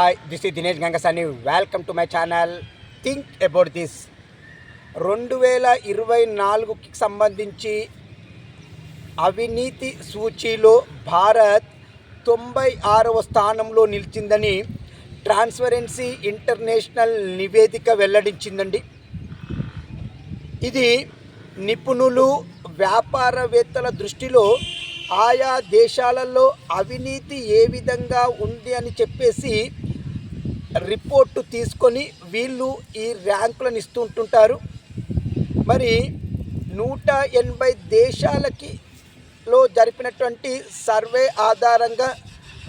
Hi this is Dinesh Gangasani welcome to my channel think about this రెండు వేల ఇరవై నాలుగుకి సంబంధించి అవినీతి సూచీలో భారత్ తొంభై ఆరవ స్థానంలో నిలిచిందని ట్రాన్స్పరెన్సీ ఇంటర్నేషనల్ నివేదిక వెల్లడించిందండి. ఇది నిపుణులు వ్యాపారవేత్తల దృష్టిలో ఆయా దేశాలలో అవినీతి ఏ విధంగా ఉంది అని చెప్పేసి రిపోర్టు తీసుకొని వీళ్ళు ఈ ర్యాంకులను ఇస్తుంటుంటారు. మరి నూట ఎనభై దేశాలకి లో జరిపినటువంటి సర్వే ఆధారంగా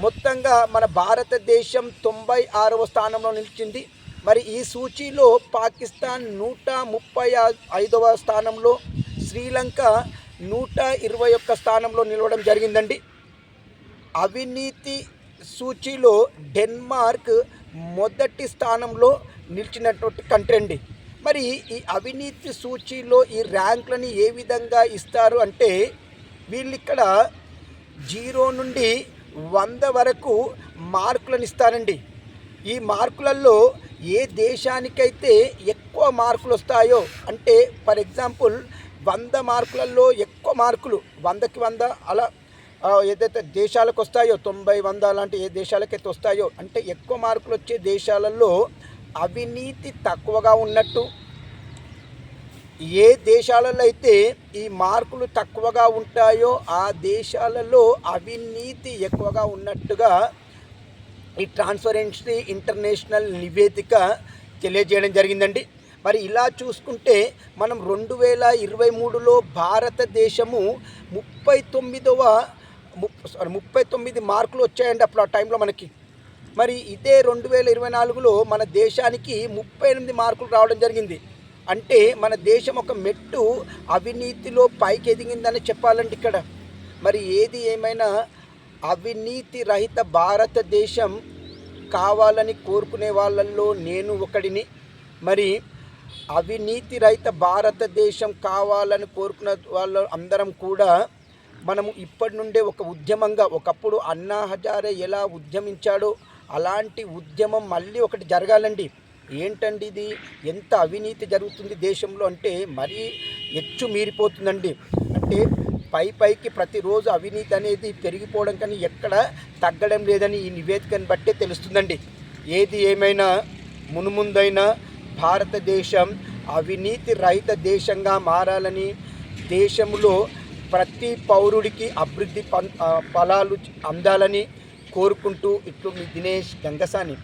మొత్తంగా మన భారతదేశం తొంభై ఆరవ స్థానంలో నిలిచింది. మరి ఈ సూచీలో పాకిస్తాన్ నూట ముప్పై ఐదవ స్థానంలో శ్రీలంక నూట ఇరవై ఒక్క స్థానంలో నిలవడం జరిగిందండి. అవినీతి సూచీలో డెన్మార్క్ మొదటి స్థానంలో నిలిచినటువంటి కంట్రీ అండి. మరి ఈ అవినీతి సూచీలో ఈ ర్యాంకులని ఏ విధంగా ఇస్తారు అంటే వీళ్ళు ఇక్కడ జీరో నుండి వంద వరకు మార్కులను ఇస్తారండి. ఈ మార్కులలో ఏ దేశానికైతే ఎక్కువ మార్కులు వస్తాయో అంటే ఫర్ ఎగ్జాంపుల్ వంద మార్కులలో ఎక్కువ మార్కులు వందకి వంద అలా ఏదైతే దేశాలకు వస్తాయో తొంభై వంద లాంటి ఏ దేశాలకైతే వస్తాయో అంటే ఎక్కువ మార్కులు వచ్చే దేశాలలో అవినీతి తక్కువగా ఉన్నట్టు ఏ దేశాలలో అయితే ఈ మార్కులు తక్కువగా ఉంటాయో ఆ దేశాలలో అవినీతి ఎక్కువగా ఉన్నట్టుగా ఈ ట్రాన్స్పరెన్సీ ఇంటర్నేషనల్ నివేదిక తెలియజేయడం జరిగిందండి. మరి ఇలా చూసుకుంటే మనం రెండు వేల ఇరవై మూడులో భారతదేశము ముప్పై తొమ్మిదవ ముప్పై తొమ్మిది మార్కులు వచ్చాయండి అప్పుడు ఆ టైంలో మనకి. మరి ఇదే రెండు వేల ఇరవై నాలుగులో మన దేశానికి ముప్పై ఎనిమిది మార్కులు రావడం జరిగింది. అంటే మన దేశం ఒక మెట్టు అవినీతిలో పైకి ఎదిగిందని చెప్పాలండి ఇక్కడ. మరి ఏది ఏమైనా అవినీతి రహిత భారతదేశం కావాలని కోరుకునే వాళ్ళల్లో నేను ఒకడిని. మరి అవినీతి రహిత భారతదేశం కావాలని కోరుకున్న వాళ్ళ అందరం కూడా మనము ఇప్పటి నుండే ఒక ఉద్యమంగా ఒకప్పుడు అన్నా హజారే ఎలా ఉద్యమించాడో అలాంటి ఉద్యమం మళ్ళీ ఒకటి జరగాలండి. ఏంటండి ఇది? ఎంత అవినీతి జరుగుతుంది దేశంలో అంటే మరీ ఎచ్చు మీరిపోతుందండి. అంటే పై పైకి ప్రతిరోజు అవినీతి అనేది పెరిగిపోవడం కానీ ఎక్కడ తగ్గడం లేదని ఈ నివేదికను బట్టే తెలుస్తుందండి. ఏది ఏమైనా మునుముందైనా భారతదేశం అవినీతి రహిత దేశంగా మారాలని దేశంలో ప్రతి పౌరుడికి అభివృద్ధి ఫలాలు అందాలని కోరుకుంటూ ఇట్లు మీ దినేష్ గంగసాని.